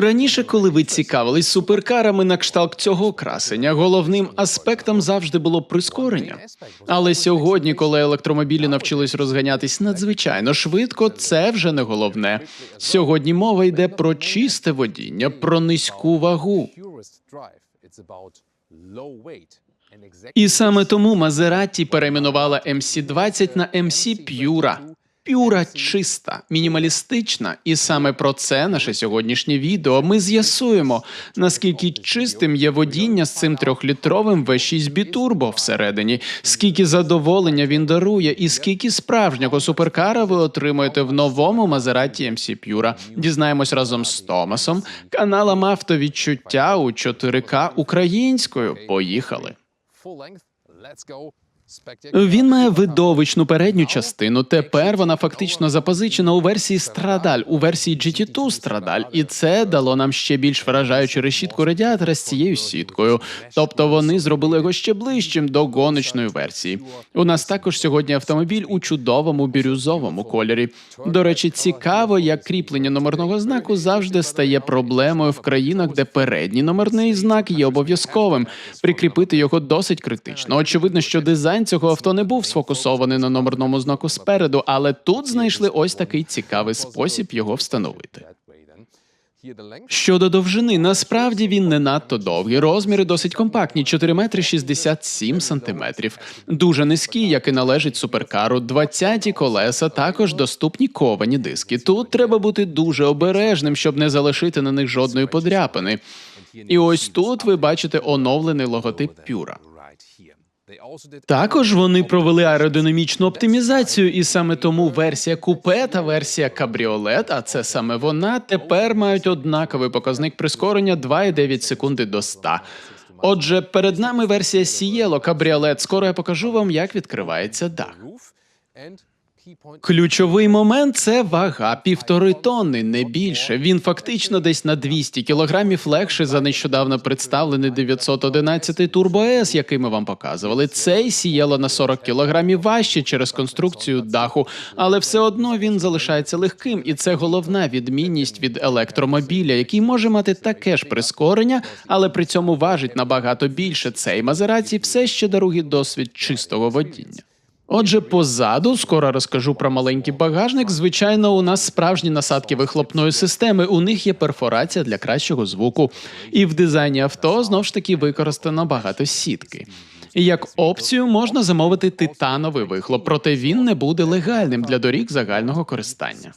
Раніше, коли ви цікавились суперкарами на кшталт цього красення, головним аспектом завжди було прискорення. Але сьогодні, коли електромобілі навчились розганятись надзвичайно швидко, це вже не головне. Сьогодні мова йде про чисте водіння, про низьку вагу. І саме тому Мазераті перейменувала MC-20 на MC Pura. Пюра чиста, мінімалістична, і саме про це наше сьогоднішнє відео. Ми з'ясуємо, наскільки чистим є водіння з цим трьохлітровим V6 бітурбо всередині, скільки задоволення він дарує, і скільки справжнього суперкара ви отримуєте в новому Мазераті MC Pura. Дізнаємось разом з Томасом, каналом автовідчуття у 4К українською. Поїхали. Він має видовищну передню частину. Тепер вона фактично запозичена у версії Страдаль, у версії GT2 Страдаль, і це дало нам ще більш вражаючу решітку радіатора з цією сіткою. Тобто вони зробили його ще ближчим до гоночної версії. У нас також сьогодні автомобіль у чудовому бірюзовому кольорі. До речі, цікаво, як кріплення номерного знаку завжди стає проблемою в країнах, де передній номерний знак є обов'язковим. Прикріпити його досить критично. Очевидно, що дизайн цього авто не був сфокусований на номерному знаку спереду, але тут знайшли ось такий цікавий спосіб його встановити. Щодо довжини, насправді він не надто довгий. Розміри досить компактні 4 метри 67 сантиметрів. Дуже низький, як і належить суперкару. 20 колеса, також доступні ковані диски. Тут треба бути дуже обережним, щоб не залишити на них жодної подряпини. І ось тут ви бачите оновлений логотип Пюра. Також вони провели аеродинамічну оптимізацію, і саме тому версія купе та версія кабріолет, а це саме вона, тепер мають однаковий показник прискорення 2,9 секунди до 100. Отже, перед нами версія Сієло кабріолет. Скоро я покажу вам, як відкривається дах. Ключовий момент це вага півтори тонни, не більше. Він фактично десь на 200 кілограмів легше за нещодавно представлений 911 Turbo S, який ми вам показували. Цей сіяло на 40 кілограмів важче через конструкцію даху, але все одно він залишається легким, і це головна відмінність від електромобіля, який може мати таке ж прискорення, але при цьому важить набагато більше. Цей Мазераті все ще дарує досвід чистого водіння. Отже, позаду скоро розкажу про маленький багажник. Звичайно, у нас справжні насадки вихлопної системи. У них є перфорація для кращого звуку. І в дизайні авто знов ж таки використано багато сітки. Як опцію можна замовити титановий вихлоп, проте він не буде легальним для доріг загального користання.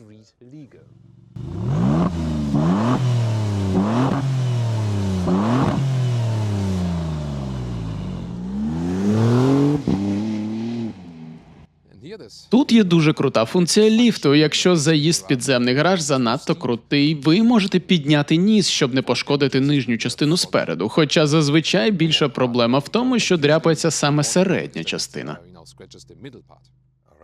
Тут є дуже крута функція ліфту. Якщо заїзд підземний гараж занадто крутий, ви можете підняти ніс, щоб не пошкодити нижню частину спереду. Хоча зазвичай більша проблема в тому, що дряпається саме середня частина.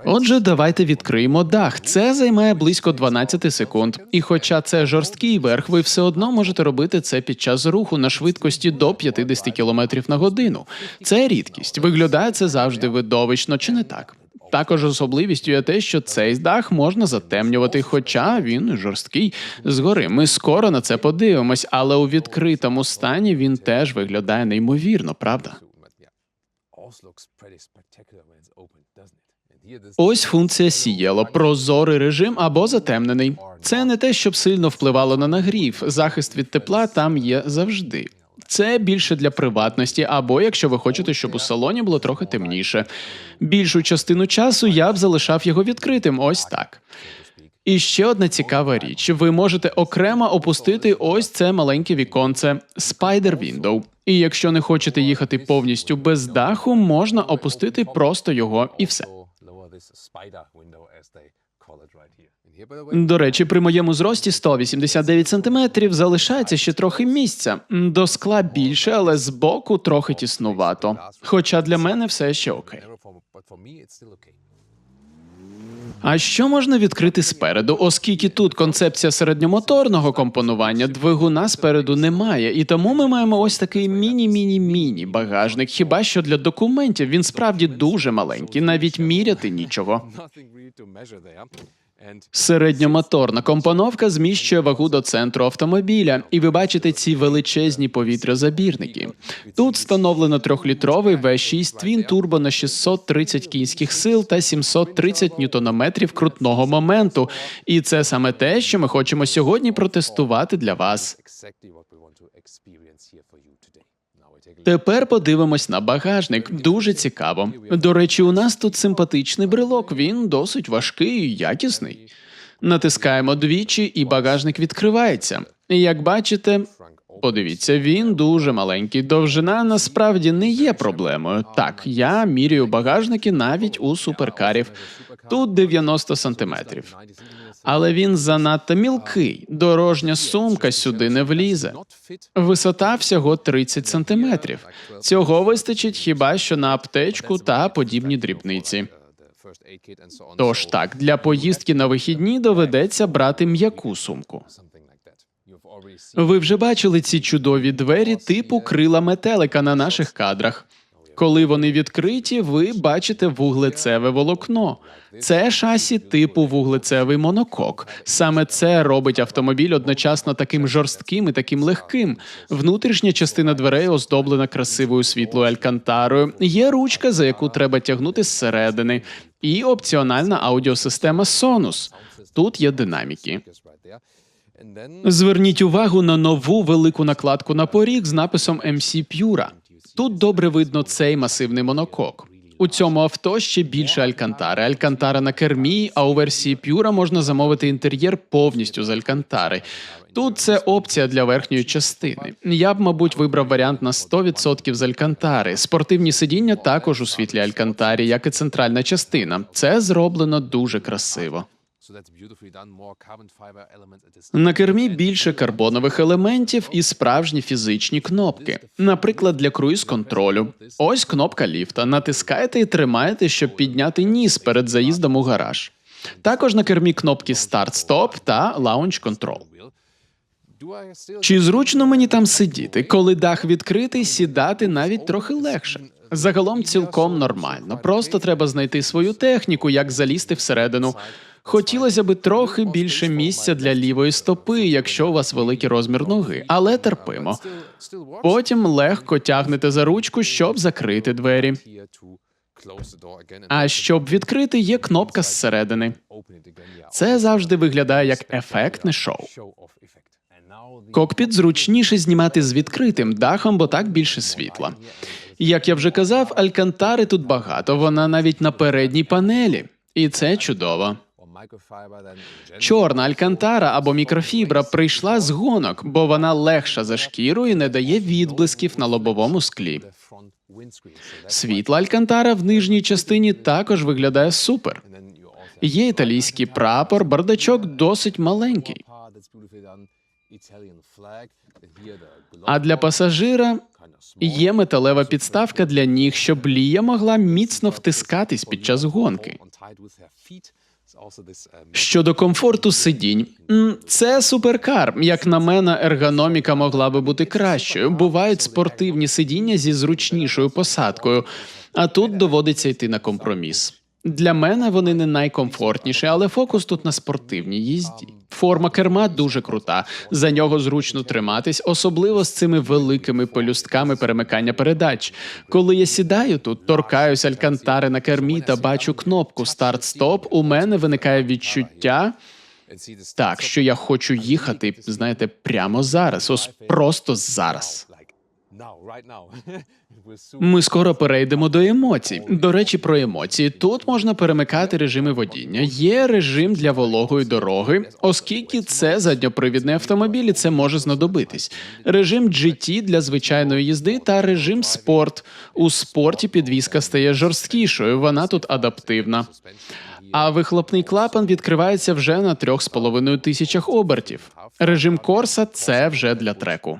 Отже, давайте відкриємо дах. Це займає близько 12 секунд. І хоча це жорсткий верх, ви все одно можете робити це під час руху на швидкості до 50 км на годину. Це рідкість. Виглядає це завжди видовищно, чи не так? Також особливістю є те, що цей дах можна затемнювати, хоча він жорсткий згори. Ми скоро на це подивимось, але у відкритому стані він теж виглядає неймовірно, правда? Ось функція сієло прозорий режим або затемнений. Це не те, щоб сильно впливало на нагрів. Захист від тепла там є завжди. Це більше для приватності, або якщо ви хочете, щоб у салоні було трохи темніше. Більшу частину часу я б залишав його відкритим. Ось так. І ще одна цікава річ: ви можете окремо опустити ось це маленьке віконце Spider Window. І якщо не хочете їхати повністю без даху, можна опустити просто його і все. До речі, при моєму зрості 189 сантиметрів залишається ще трохи місця. До скла більше, але з боку трохи тіснувато. Хоча для мене все ще окей. А що можна відкрити спереду, оскільки тут концепція середньомоторного компонування двигуна спереду немає, і тому ми маємо ось такий міні-міні-міні багажник. Хіба що для документів він справді дуже маленький, навіть міряти нічого. Середньомоторна компоновка зміщує вагу до центру автомобіля, і ви бачите ці величезні повітрязабірники. Тут встановлено трьохлітровий V6 Twin Turbo на 630 кінських сил та 730 ньютонометрів крутного моменту. І це саме те, що ми хочемо сьогодні протестувати для вас. Тепер подивимось на багажник. Дуже цікаво. До речі, у нас тут симпатичний брелок. Він досить важкий і якісний. Натискаємо двічі, і багажник відкривається. Як бачите, подивіться, він дуже маленький. Довжина насправді не є проблемою. Так, я міряю багажники навіть у суперкарів. Тут 90 сантиметрів. Але він занадто мілкий. Дорожня сумка сюди не влізе. Висота всього 30 сантиметрів. Цього вистачить хіба що на аптечку та подібні дрібниці. Тож так, для поїздки на вихідні доведеться брати м'яку сумку. Ви вже бачили ці чудові двері типу крила метелика на наших кадрах. Коли вони відкриті, ви бачите вуглецеве волокно. Це шасі типу вуглецевий монокок. Саме це робить автомобіль одночасно таким жорстким і таким легким. Внутрішня частина дверей оздоблена красивою світлою алькантарою. Є ручка, за яку треба тягнути зсередини, і опціональна аудіосистема Sonos. Тут є динаміки. Зверніть увагу на нову велику накладку на поріг з написом MC Pura. Тут добре видно цей масивний монокок. У цьому авто ще більше алькантари. Алькантара на кермі, а у версії Pura можна замовити інтер'єр повністю з алькантари. Тут це опція для верхньої частини. Я б, мабуть, вибрав варіант на 100% з алькантари. Спортивні сидіння також у світлі алькантарі, як і центральна частина. Це зроблено дуже красиво. На кермі більше карбонових елементів і справжні фізичні кнопки. Наприклад, для круїз-контролю. Ось кнопка ліфта. Натискаєте і тримаєте, щоб підняти ніс перед заїздом у гараж. Також на кермі кнопки Start-Stop та I still Чи зручно мені там сидіти? Коли дах відкритий, сідати навіть трохи легше. Загалом цілком нормально. Просто треба знайти свою техніку, як залізти всередину. Хотілося би трохи більше місця для лівої стопи, якщо у вас великий розмір ноги, але терпимо. Потім легко тягнете за ручку, щоб закрити двері. А щоб відкрити, є кнопка зсередини. Це завжди виглядає як ефектне шоу. Кокпіт зручніше знімати з відкритим дахом, бо так більше світла. Як я вже казав, алькантари тут багато, вона навіть на передній панелі. І це чудово. Чорна алькантара або мікрофібра прийшла з гонок, бо вона легша за шкіру і не дає відблисків на лобовому склі. Світла алькантара в нижній частині також виглядає супер. Є італійський прапор, бардачок досить маленький. А для пасажира є металева підставка для ніг, щоб Лія могла міцно втискатись під час гонки. Щодо комфорту сидінь, це суперкар. Як на мене, ергономіка могла би бути кращою. Бувають спортивні сидіння зі зручнішою посадкою, а тут доводиться йти на компроміс. Для мене вони не найкомфортніші, але фокус тут на спортивній їзді. Форма керма дуже крута. За нього зручно триматись, особливо з цими великими пелюстками перемикання передач. Коли я сідаю тут, торкаюсь алькантари на кермі та бачу кнопку старт-стоп, у мене виникає відчуття. Так, що я хочу їхати, знаєте, прямо зараз, ось просто зараз. Ми скоро перейдемо до емоцій. До речі, про емоції. Тут можна перемикати режими водіння. Є режим для вологої дороги, оскільки це задньопривідний автомобіль, і це може знадобитись. Режим GT для звичайної їзди та режим спорт. У спорті підвізка стає жорсткішою. Вона тут адаптивна. А вихлопний клапан відкривається вже на 3,5 тисячах обертів. Режим Корса це вже для треку.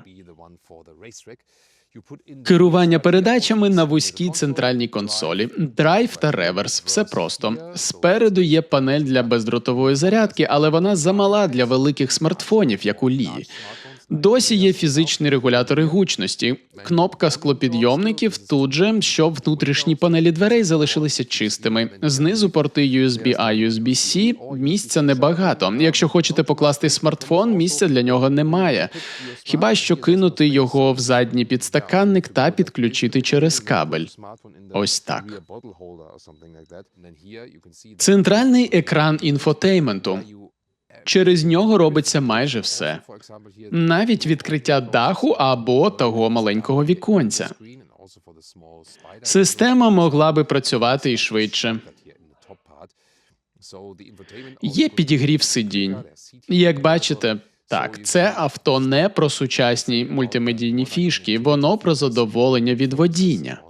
Керування передачами на вузькій центральній консолі, драйв та реверс. Все просто. Спереду є панель для бездротової зарядки, але вона замала для великих смартфонів, як у Лії. Досі є фізичні регулятори гучності. Кнопка склопідйомників тут же, щоб внутрішні панелі дверей залишилися чистими. Знизу порти USB-A, USB-C, місця небагато. Якщо хочете покласти смартфон, місця для нього немає. Хіба що кинути його в задній підстаканник та підключити через кабель. Ось так. Центральний екран інфотейменту. Через нього робиться майже все. Навіть відкриття даху або того маленького віконця. Система могла би працювати і швидше. Є підігрів сидінь. Як бачите, так, це авто не про сучасні мультимедійні фішки, воно про задоволення від водіння.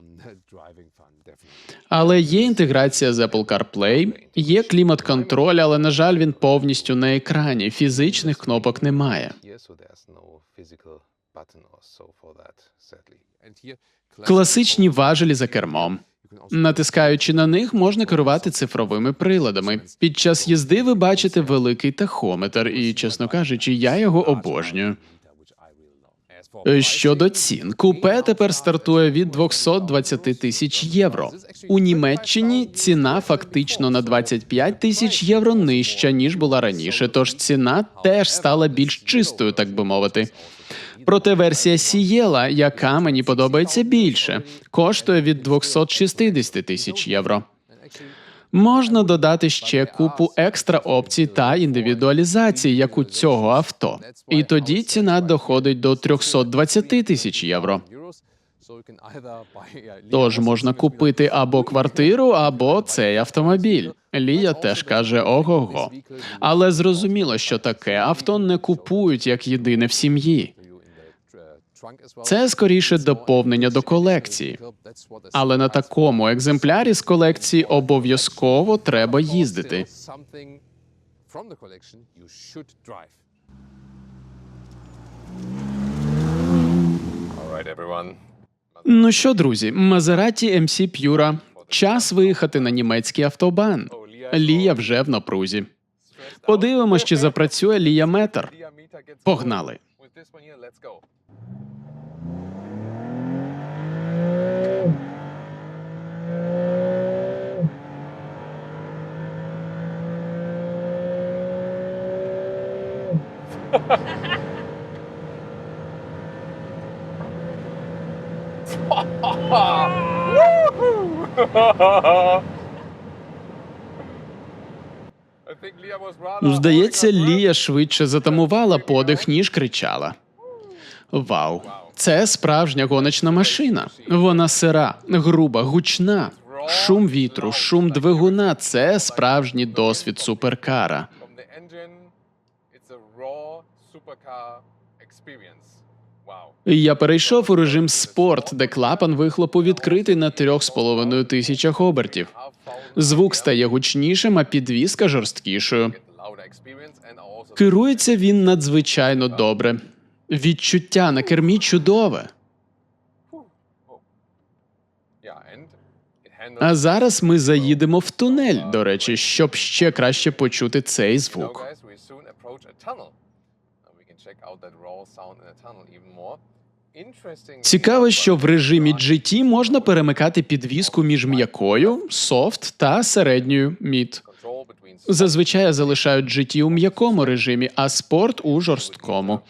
Але є інтеграція з Apple CarPlay, є клімат-контроль, але на жаль, він повністю на екрані. Фізичних кнопок немає. Класичні важелі за кермом. Натискаючи на них, можна керувати цифровими приладами. Під час їзди ви бачите великий тахометр, і, чесно кажучи, я його обожнюю. Щодо цін, купе тепер стартує від 220 тисяч євро. У Німеччині ціна фактично на 25 тисяч євро нижча ніж була раніше. Тож ціна теж стала більш чистою, так би мовити. Проте версія Сієла, яка мені подобається більше, коштує від 260 тисяч євро. Можна додати ще купу екстра опцій та індивідуалізації, як у цього авто. І тоді ціна доходить до 320 тисяч євро. Тож можна купити або квартиру, або цей автомобіль. Лія теж каже ого-го. Але зрозуміло, що таке авто не купують як єдине в сім'ї. Це скоріше доповнення до колекції. Але на такому екземплярі з колекції обов'язково треба їздити. Ну що, друзі, Мазераті MC П'юра. Час виїхати на німецький автобан. Лія вже в напрузі. Подивимось, чи запрацює Лія метр. Погнали. Здається, Лія швидше затамувала подих, ніж кричала. Вау, це справжня гоночна машина. Вона сира, груба, гучна. Шум вітру, шум двигуна це справжній досвід суперкара. From the engine, it's a Я перейшов у режим спорт, де клапан вихлопу відкритий на 3,5 тисячах обертів. Звук стає гучнішим, а підвізка жорсткішою. Керується він надзвичайно добре. Відчуття на кермі чудове. А зараз ми заїдемо в тунель, до речі, щоб ще краще почути цей звук. Цікаво, що в режимі GT можна перемикати підвіску між м'якою, софт та середньою мід. Зазвичай я залишаю GT у м'якому режимі, а спорт у жорсткому.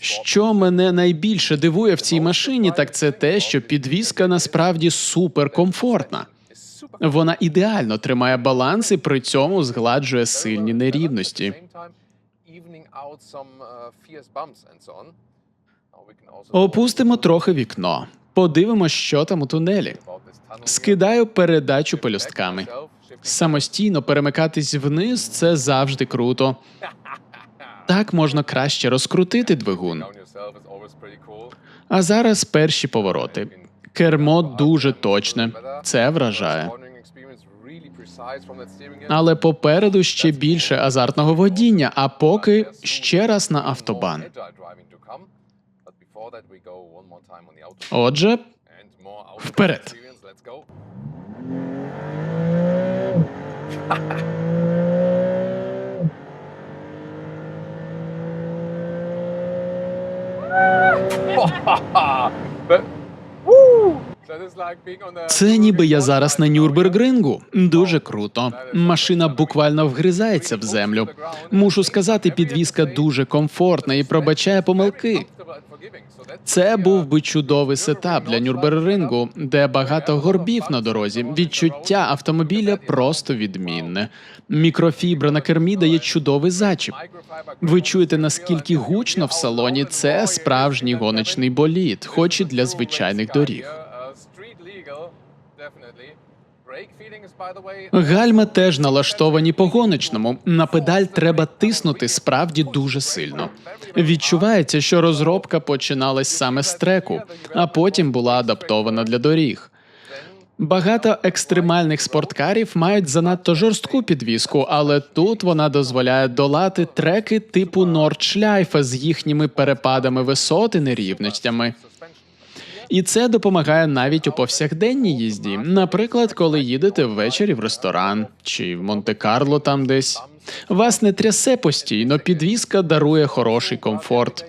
Що мене найбільше дивує в цій машині, так це те, що підвіска насправді суперкомфортна. Вона ідеально тримає баланс і при цьому згладжує сильні нерівності. Опустимо трохи вікно. Подивимось, що там у тунелі. Скидаю передачу пелюстками. Самостійно перемикатись вниз це завжди круто. Так можна краще розкрутити двигун. А зараз перші повороти. Кермо дуже точне. Це вражає. Але попереду ще більше азартного водіння, а поки ще раз на автобан. Отже, agile це ніби я зараз на Нюрбергрингу. Дуже круто. Машина буквально вгризається в землю. Мушу сказати, підвізка дуже комфортна і пробачає помилки. Це був би чудовий сетап для Нюрберрингу, де багато горбів на дорозі. Відчуття автомобіля просто відмінне. Мікрофібра на кермі дає чудовий зачіп. Ви чуєте, наскільки гучно в салоні це справжній гоночний болід, хоч і для звичайних доріг. Гальма теж налаштовані по гоночному. На педаль треба тиснути справді дуже сильно. Відчувається, що розробка починалась саме з треку, а потім була адаптована для доріг. Багато екстремальних спорткарів мають занадто жорстку підвіску, але тут вона дозволяє долати треки типу Нордшляйфа з їхніми перепадами висот і нерівностями. І це допомагає навіть у повсякденній їзді. Наприклад, коли їдете ввечері в ресторан чи в Монте-Карло там десь. Вас не трясе постійно, підвізка дарує хороший комфорт.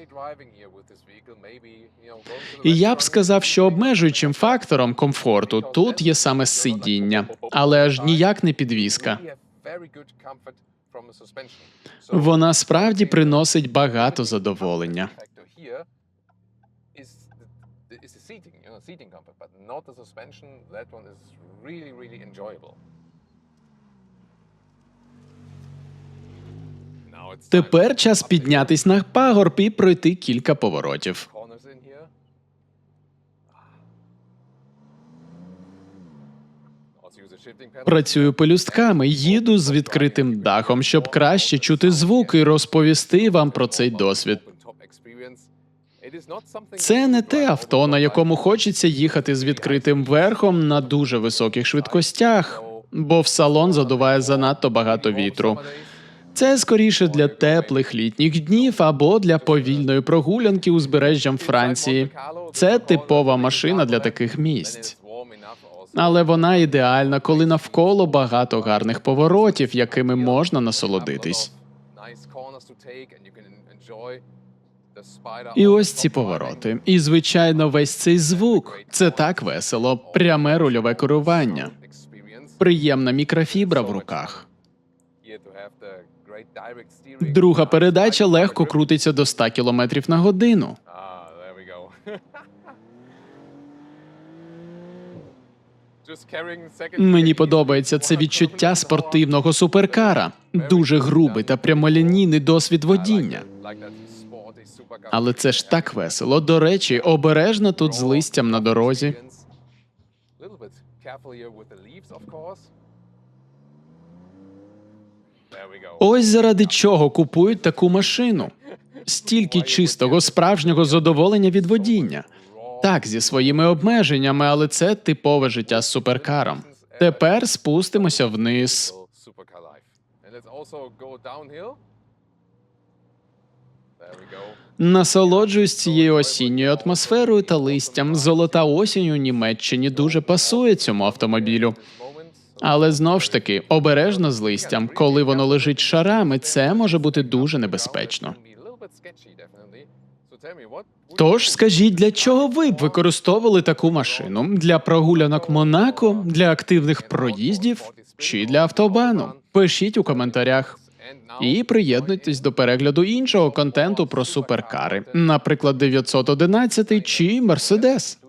І я б сказав, що обмежуючим фактором комфорту тут є саме сидіння, але аж ніяк не підвізка. Вона справді приносить багато задоволення. Is the seating, comfort, but not the suspension. That one is really, really enjoyable. Тепер час піднятись на пагорб і пройти кілька поворотів. Працюю пелюстками, їду з відкритим дахом, щоб краще чути звук і розповісти вам про цей досвід. Це не те авто, на якому хочеться їхати з відкритим верхом на дуже високих швидкостях, бо в салон задуває занадто багато вітру. Це скоріше для теплих літніх днів або для повільної прогулянки узбережжям Франції. Це типова машина для таких місць. Але вона ідеальна, коли навколо багато гарних поворотів, якими можна насолодитись. І ось ці повороти. І звичайно, весь цей звук. Це так весело, пряме рульове керування, приємна мікрофібра в руках. Друга передача легко крутиться до 100 км на годину. Мені подобається це відчуття спортивного суперкара, дуже грубий та прямолінійний досвід водіння. Але це ж так весело. До речі, обережно тут з листям на дорозі. Ось заради чого купують таку машину. Стільки чистого, справжнього задоволення від водіння. Так, зі своїми обмеженнями, але це типове життя з суперкаром. Тепер спустимося вниз. Насолоджуюсь цією осінньою атмосферою та листям. Золота осінь у Німеччині дуже пасує цьому автомобілю. Але знов ж таки, обережно з листям, коли воно лежить шарами, це може бути дуже небезпечно. Тож скажіть, для чого ви б використовували таку машину? Для прогулянок Монако, для активних проїздів чи для автобану? Пишіть у коментарях. І приєднуйтесь до перегляду іншого контенту про суперкари, наприклад, 911 чи Мерседес.